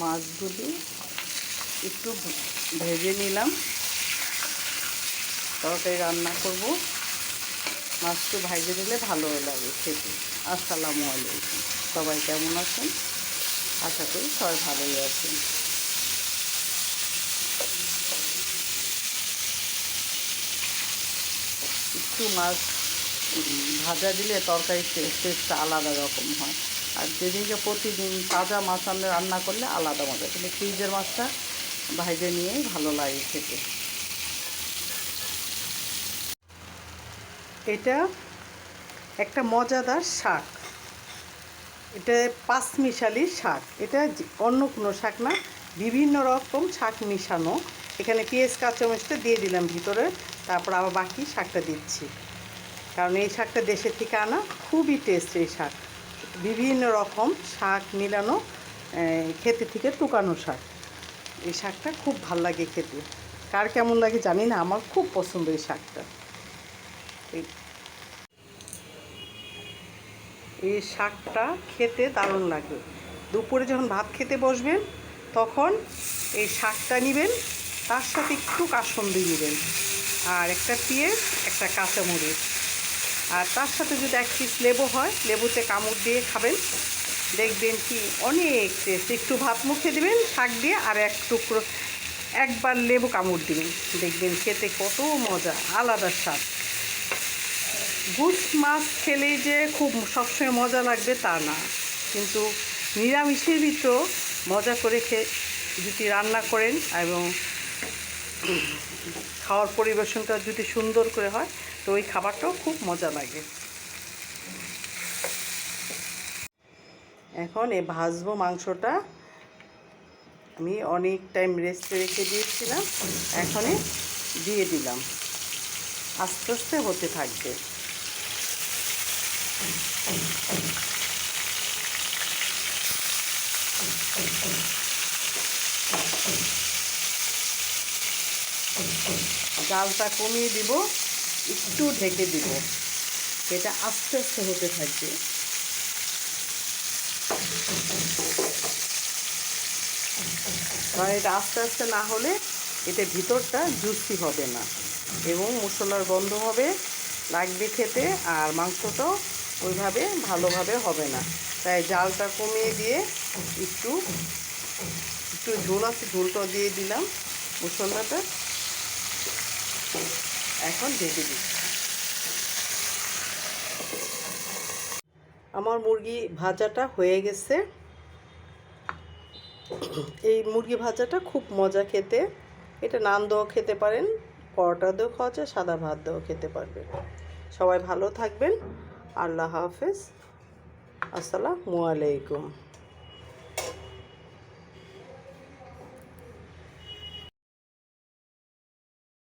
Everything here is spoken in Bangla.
মাছগুলি একটু ভেজে নিলাম। তরকারি রান্না করব। মাছটা ভাজে দিলে ভালো লাগে খেতে। আসসালামু আলাইকুম। সবাই কেমন আছেন? আশা করি সবাই ভালোই আছেন। একটু মাছ ভাজা দিলে তরকারির টেস্টটা আলাদা রকম হয়। আর যেদিনকে প্রতিদিন তাজা মাছ আনলে রান্না করলে আলাদা মজা। কিন্তু ফ্রিজের মাছটা ভাইজে নিয়েই ভালো লাগে খেতে। এটা একটা মজাদার শাক। এটা পাঁচমিশালি শাক। এটা অন্য কোনো শাক না, বিভিন্ন রকম শাক মিশানো। এখানে পেঁয়াজ, কাঁচামরিচটা দিয়ে দিলাম ভিতরে, তারপর আবার বাকি শাকটা দিচ্ছি। কারণ এই শাকটা দেশে থেকে আনা, খুবই টেস্ট এই শাক। বিভিন্ন রকম শাক মিলানো খেতে থেকে টুকানো শাক। এই শাকটা খুব ভালো লাগে খেতে। কার কেমন লাগে জানি না, আমার খুব পছন্দ এই শাকটা। এই- শাকটা খেতে দারুণ লাগে। দুপুরে যখন ভাত খেতে বসবেন, তখন এই শাকটা নেবেন, তার সাথে একটু কাসন্দি নেবেন। আর একটা পেঁয়াজ, একটা কাঁচামরিচ। আর তার সাথে যদি এক পিস লেবু হয়, লেবুতে কামড় দিয়ে খাবেন। দেখবেন কি অনেক টেস্ট একটু ভাত মুখে দিবেন, শাক দিয়ে আর এক টুকরো, একবার লেবু কামড় দিবেন। দেখবেন খেতে কত মজা, আলাদা স্বাদ। গুস মাছ খেলেই যে খুব সবসময় মজা লাগবে তা না। কিন্তু নিরামিষের ভিতর মজা করে খেয়ে যদি রান্না করেন এবং খাওয়ার পরিবেশনটা যদি সুন্দর করে হয়, তো ওই খাবারটাও খুব মজা লাগে। এখন এ ভাজবো মাংসটা আমি অনেক টাইম রেস্টে রেখে দিয়েছিলাম এখনই দিয়ে দিলাম। আস্তে আস্তে হতে থাকবে। জালটা কমিয়ে দিব, একটু ঢেকে দিব। এটা আস্তে আস্তে হতে থাকবে। এটা আস্তে আস্তে না হলে এটা ভিতরটা জুসি হবে না এবং মশলার গন্ধ হবে, লাগবে খেতে আর মাংসটাও ওইভাবে ভালোভাবে হবে না। তাই জালটা কমিয়ে দিয়ে একটু একটু ঝোল আছে, ঝোলটাও দিয়ে দিলাম মশলাটা। এখন ঢেকে দিই আমার মুরগি ভাজাটা হয়ে গেছে। এই মুরগি ভাজাটা খুব মজা খেতে। এটা নান দিয়েও খেতে পারেন, পরোটা দিয়েও খাওয়া যায়, সাদা ভাত দিয়েও খেতে পারবেন। সবাই ভালো থাকবেন। আল্লাহ হাফেজ। আসসালামু আলাইকুম।